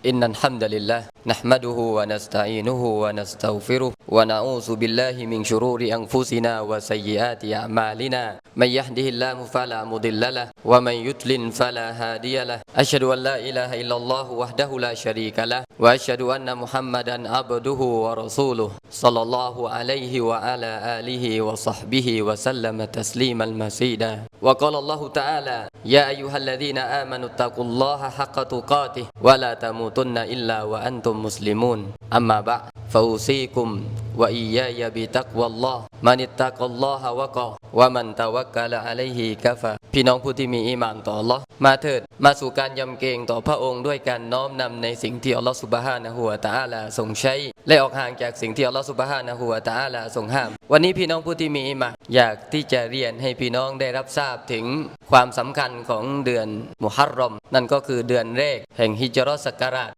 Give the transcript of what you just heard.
إن الحمد لله نحمده ونستعينه ونستغفره ونعوذ بالله من شرور أنفسنا وسيئات أعمالنا. من يهده الله فلا مضل له ومن يضلل فلا هادي له. أشهد أن لا إله إلا الله وحده لا شريك له وأشهد أن محمدا عبده ورسوله صلى الله عليه وعلى آله وصحبه وسلم تسليما مزيدا. وقال الله تعالى يا أيها الذين آمنوا اتقوا الله حق تقاته ولا تموتن إلا وأنتم مسلمون. أما بعد. فأوصيكم وإياي بتقوى الله من اتقى الله وقى ومن توكل عليه كفى พี่น้องผู้ที่มีอีหมานต่อ Allah มาเถิด มาสู่การยำเกรงต่อพระองค์ด้วยการน้อมนำในสิ่งที่อัลลอฮฺสุบฮานะฮูวะตะอาลาทรงใช้ และออกห่างจากสิ่งที่อัลลอฮฺสุบฮานะฮูวะตะอาลาทรงห้าม วันนี้พี่น้องผู้ที่มีอีหมานอยากที่จะเรียนให้พี่น้องได้รับทราบถึงความสำคัญของเดือนมุฮัรรอม นั่นก็คือเดือนแรกแห่งฮิจรัตศักราช